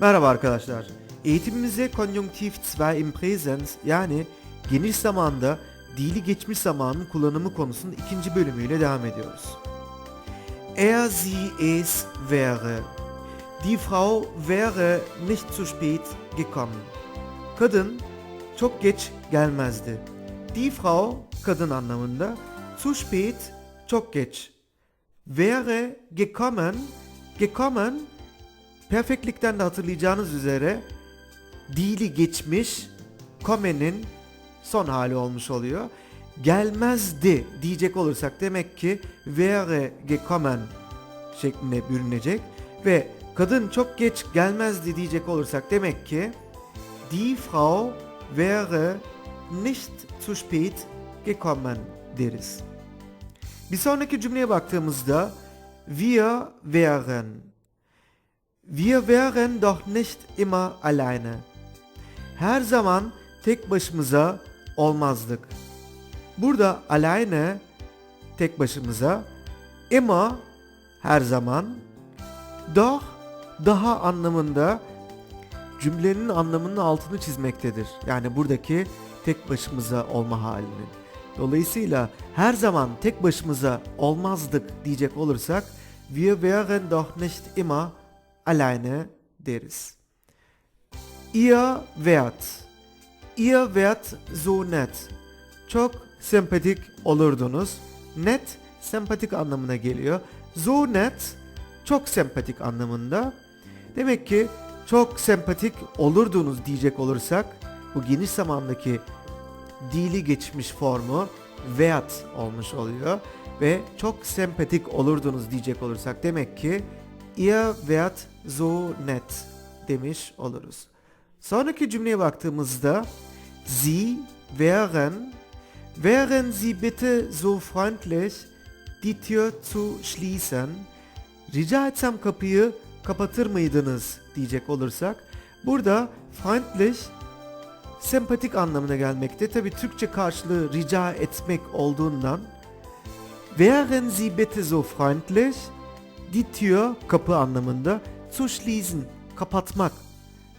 Merhaba arkadaşlar. Eğitimimize konjunktif 2 im Präsens yani geniş zamanda dili geçmiş zamanın kullanımı konusunun ikinci bölümüyle devam ediyoruz. Er, sie, es wäre. Die Frau wäre nicht zu spät gekommen. Kadın çok geç gelmezdi. Die Frau kadın anlamında. Zu spät çok geç. Wäre gekommen gekommen Perfektlikten de hatırlayacağınız üzere dili geçmiş kommenin son hali olmuş oluyor. Gelmezdi diyecek olursak demek ki wäre gekommen şeklinde bürünecek ve kadın çok geç gelmezdi diyecek olursak demek ki die Frau wäre nicht zu spät gekommen deriz. Bir sonraki cümleye baktığımızda wir wären Wir wären doch nicht immer alleine. Her zaman tek başımıza olmazdık. Burada alleine tek başımıza, immer her zaman, doch daha anlamında cümlenin anlamının altını çizmektedir. Yani buradaki tek başımıza olma halinin. Dolayısıyla her zaman tek başımıza olmazdık diyecek olursak wir wären doch nicht immer alleine deriz. Ihr wärt. Ihr wärt so nett. Çok sempatik olurdunuz. Net sempatik anlamına geliyor. So net çok sempatik anlamında. Demek ki çok sempatik olurdunuz diyecek olursak bu geniş zamandaki dili geçmiş formu wärt olmuş oluyor ve çok sempatik olurdunuz diyecek olursak demek ki ihr wärt so nett demiş oluruz. Sonraki cümleye baktığımızda Sie wären wären Sie bitte so freundlich die Tür zu schließen rica etsem kapıyı kapatır mıydınız diyecek olursak burada freundlich sempatik anlamına gelmekte. Tabi Türkçe karşılığı rica etmek olduğundan wären Sie bitte so freundlich die Tür kapı anlamında zu schließen kapatmak.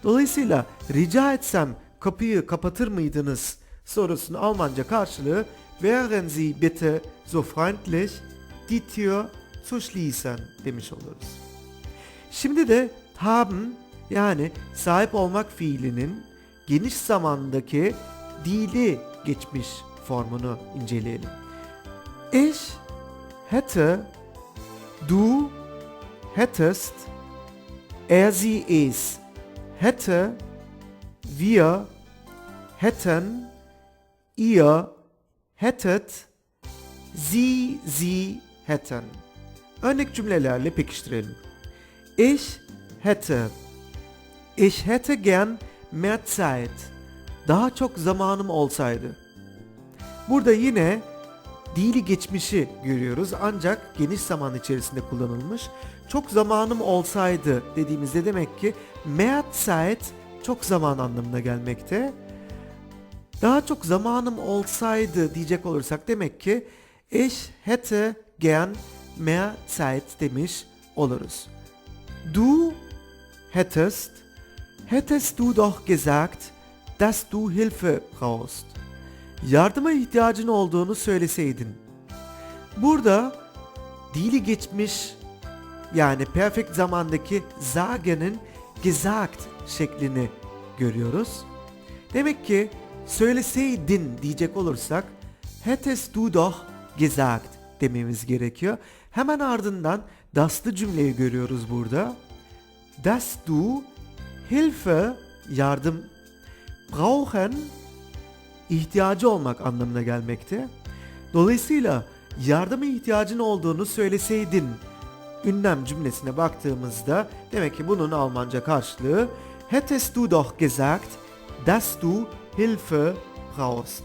Dolayısıyla rica etsem kapıyı kapatır mıydınız sorusunun Almanca karşılığı wären Sie bitte so freundlich die Tür zu schließen demiş oluruz. Şimdi de haben yani sahip olmak fiilinin geniş zamandaki dili geçmiş formunu inceleyelim. Ich hätte, du hättest, er sie es hätte, wir hätten, ihr hättet, sie sie hätten. Örnek cümlelerle pekiştirelim. Ich hätte, ich hätte gern mehr Zeit. Daha çok zamanım olsaydı. Burada yine dili geçmişi görüyoruz ancak geniş zaman içerisinde kullanılmış. Çok zamanım olsaydı dediğimizde demek ki mehr Zeit çok zaman anlamına gelmekte. Daha çok zamanım olsaydı diyecek olursak demek ki ich hätte gern mehr Zeit demiş oluruz. Du hättest, hättest du doch gesagt, dass du Hilfe brauchst. Yardıma ihtiyacın olduğunu söyleseydin. Burada dili geçmiş yani perfect zamandaki sagen'in gesagt şeklini görüyoruz. Demek ki söyleseydin diyecek olursak hättest du doch gesagt dememiz gerekiyor. Hemen ardından das'lı cümleyi görüyoruz burada. Dass du Hilfe yardım brauchen ihtiyacı olmak anlamına gelmekte. Dolayısıyla yardıma ihtiyacın olduğunu söyleseydin ünlem cümlesine baktığımızda demek ki bunun Almanca karşılığı hättest du doch gesagt, dass du Hilfe brauchst.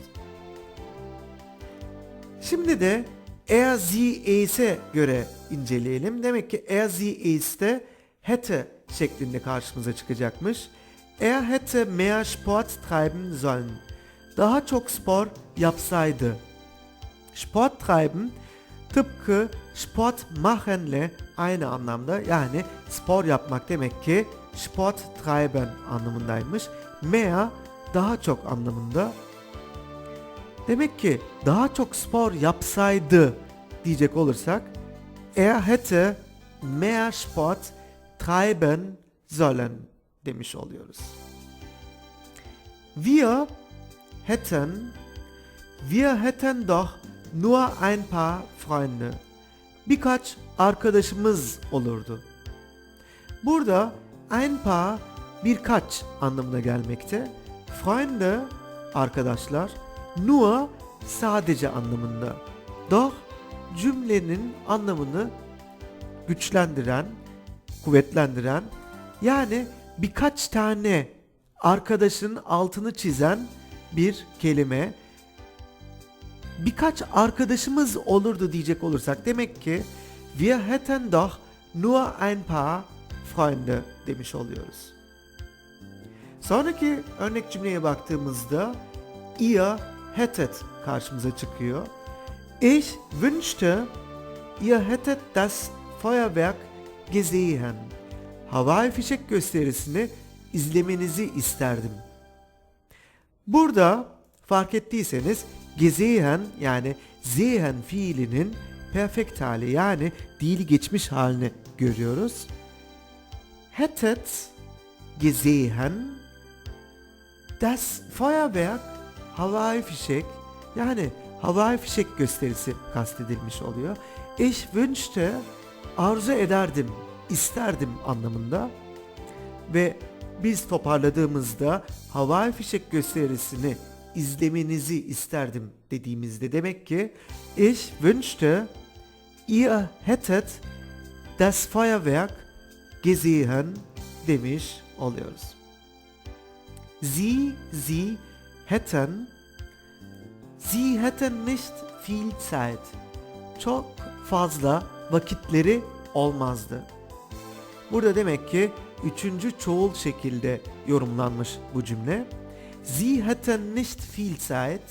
Şimdi de er sie es'e göre inceleyelim. Demek ki er sie es'te hätte şeklinde karşımıza çıkacakmış. Er hätte mehr Sport treiben sollen. Daha çok spor yapsaydı. Sport treiben tıpkı sport machenle aynı anlamda yani spor yapmak demek ki Sport treiben anlamındaymış. Mehr daha çok anlamında. Demek ki daha çok spor yapsaydı diyecek olursak er hätte mehr Sport treiben sollen demiş oluyoruz. Wir hätten wir hätten doch nur ein paar Freunde. Birkaç arkadaşımız olurdu. Burada ein paar birkaç anlamına gelmekte. Freunde arkadaşlar, nur sadece anlamında. Doch cümlenin anlamını güçlendiren, kuvvetlendiren yani birkaç tane arkadaşın altını çizen bir kelime. Birkaç arkadaşımız olurdu diyecek olursak demek ki wir hätten doch nur ein paar Freunde demiş oluyoruz. Sonraki örnek cümleye baktığımızda ihr hättet karşımıza çıkıyor. Ich wünschte, ihr hättet das Feuerwerk gesehen. Havai fişek gösterisini izlemenizi isterdim. Burada fark ettiyseniz gesehen yani sehen fiilinin perfekt hali yani dili geçmiş halini görüyoruz. Hättet gesehen das Feuerwerk havai fişek yani havai fişek gösterisi kastedilmiş oluyor. Ich wünschte arzu ederdim, isterdim anlamında ve biz toparladığımızda havai fişek gösterisini izlemenizi isterdim dediğimizde demek ki ich wünschte ihr hättet das Feuerwerk gesehen demiş oluyoruz. Sie, sie hätten, sie hätten nicht viel Zeit. Çok fazla vakitleri olmazdı. Burada demek ki üçüncü çoğul şekilde yorumlanmış bu cümle. Sie hätten nicht viel Zeit.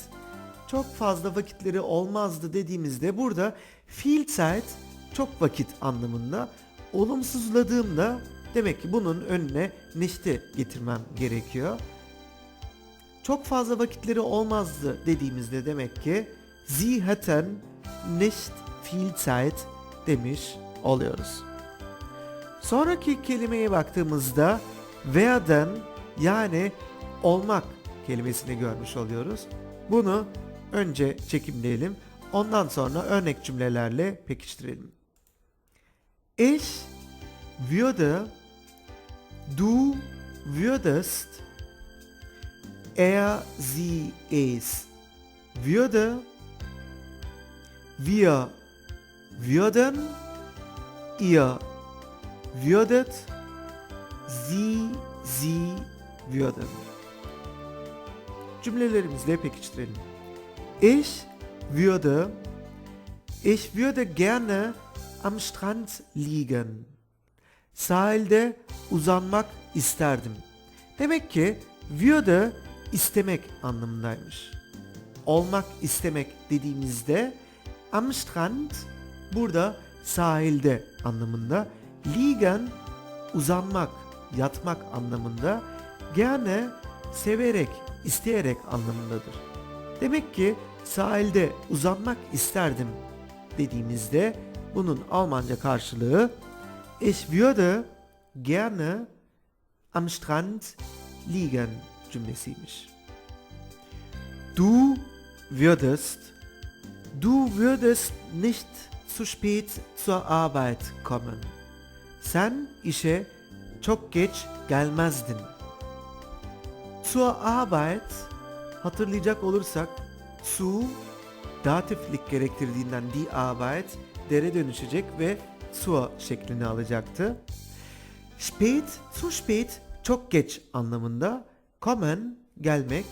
Çok fazla vakitleri olmazdı dediğimizde burada viel Zeit çok vakit anlamında. Olumsuzladığımda demek ki bunun önüne nicht'i getirmem gerekiyor. Çok fazla vakitleri olmazdı dediğimizde demek ki Sie hätten nicht viel Zeit demiş oluyoruz. Sonraki kelimeye baktığımızda werden yani olmak kelimesini görmüş oluyoruz. Bunu önce çekimleyelim. Ondan sonra örnek cümlelerle pekiştirelim. Ich würde, du würdest, er, sie, es würde, wir würden, ihr würdet, sie, sie würden. Cümlelerimizle pekiştirelim. Ich würde, ich würde gerne am Strand liegen. Sahilde uzanmak isterdim. Demek ki würde istemek anlamındaymış. Olmak istemek dediğimizde am Strand burada sahilde anlamında. Liegen uzanmak, yatmak anlamında. Gerne severek, isteyerek anlamındadır. Demek ki sahilde uzanmak isterdim dediğimizde bunun Almanca karşılığı Ich würde gerne am Strand liegen cümlesiymiş. Du würdest, du würdest nicht zu spät zur Arbeit kommen. Sen işe çok geç gelmezdin. Zur Arbeit hatırlayacak olursak zu datiflik gerektirdiğinden die Arbeit dere dönüşecek ve zur şeklini alacaktı. Spät, zu spät çok geç anlamında. Kommen gelmek.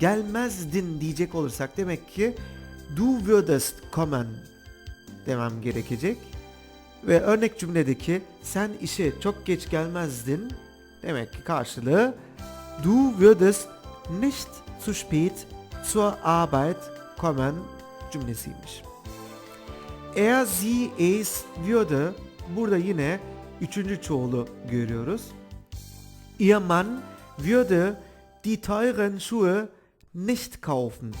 Gelmezdin diyecek olursak demek ki du würdest kommen demem gerekecek. Ve örnek cümledeki sen işe çok geç gelmezdin demek ki karşılığı du würdest nicht zu spät zur Arbeit kommen cümlesiymiş. Er, sie, es würde burada yine üçüncü çoğulu görüyoruz. Ihr Mann würde die teuren Schuhe nicht kaufen.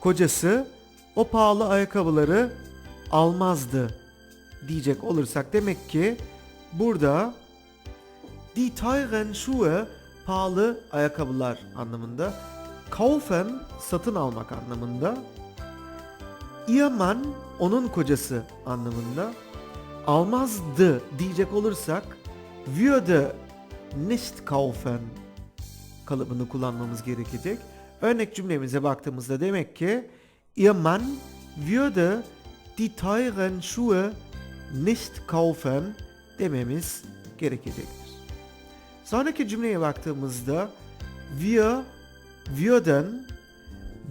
Kocası o pahalı ayakkabıları almazdı diyecek olursak demek ki burada die teuren Schuhe pahalı ayakkabılar anlamında. Kaufen satın almak anlamında. Ihr onun kocası anlamında. Almazdı diyecek olursak würde nicht kaufen kalıbını kullanmamız gerekecek. Örnek cümlemize baktığımızda demek ki Ihr Mann würde die teuren Schuhe nicht kaufen dememiz gerekecektir. Sonraki cümleye baktığımızda wir würden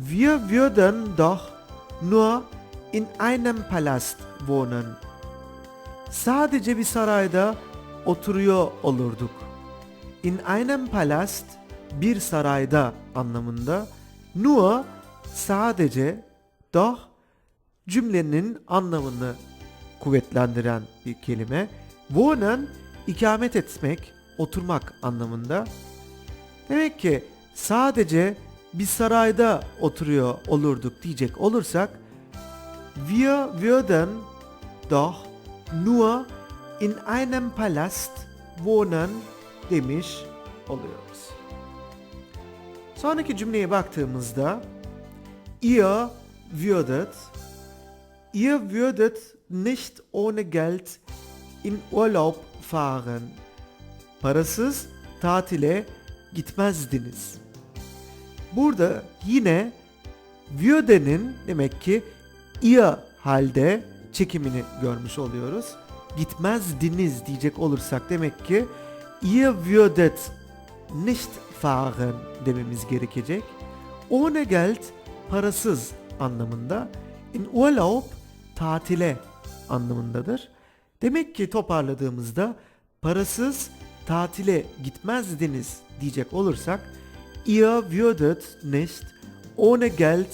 wir würden doch nur in einem Palast wohnen. Sadece bir sarayda oturuyor olurduk. In einem Palast bir sarayda anlamında. Nur sadece doch cümlenin anlamını kuvvetlendiren bir kelime. Wohnen ikamet etmek, oturmak anlamında. Demek ki sadece bir sarayda oturuyor olurduk diyecek olursak wir würden doch nur in einem Palast wohnen demiş oluyoruz. Sonraki cümleye baktığımızda ihr würdet ihr würdet nicht ohne Geld in Urlaub fahren. Parasız tatile gitmezdiniz. Burada yine würden'in demek ki ihr halde çekimini görmüş oluyoruz. Gitmezdiniz diyecek olursak demek ki ihr würdet nicht fahren dememiz gerekecek. Ohne Geld parasız anlamında. In Urlaub tatile anlamındadır. Demek ki toparladığımızda parasız tatile gitmezdiniz diyecek olursak ihr würdet nicht ohne Geld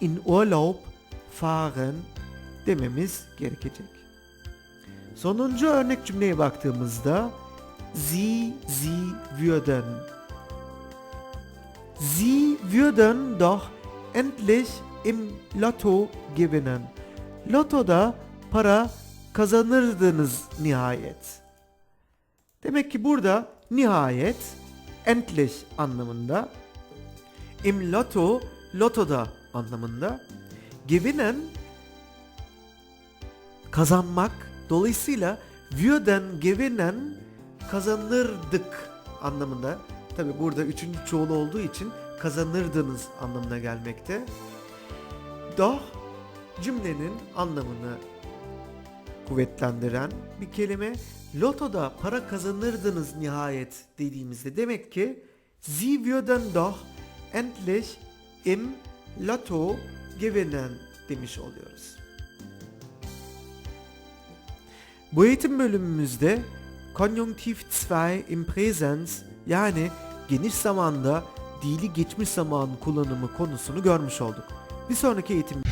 in Urlaub fahren dememiz gerekecek. Sonuncu örnek cümleye baktığımızda Sie, sie würden. Sie würden doch endlich im Lotto gewinnen. Lotoda para kazanırdınız nihayet. Demek ki burada nihayet endlich anlamında im Lotto lotoda anlamında gewinnen kazanmak dolayısıyla würden gewinnen kazanırdık anlamında. Tabi burada üçüncü çoğul olduğu için kazanırdınız anlamına gelmekte. Doch cümlenin anlamını kuvvetlendiren bir kelime. Lotoda para kazanırdınız nihayet dediğimizde demek ki Sie würden doch endlich im Lotto gewinnen demiş oluyoruz. Bu eğitim bölümümüzde konjunktif 2 im Präsens yani geniş zamanda dili geçmiş zaman kullanımı konusunu görmüş olduk. Bir sonraki eğitim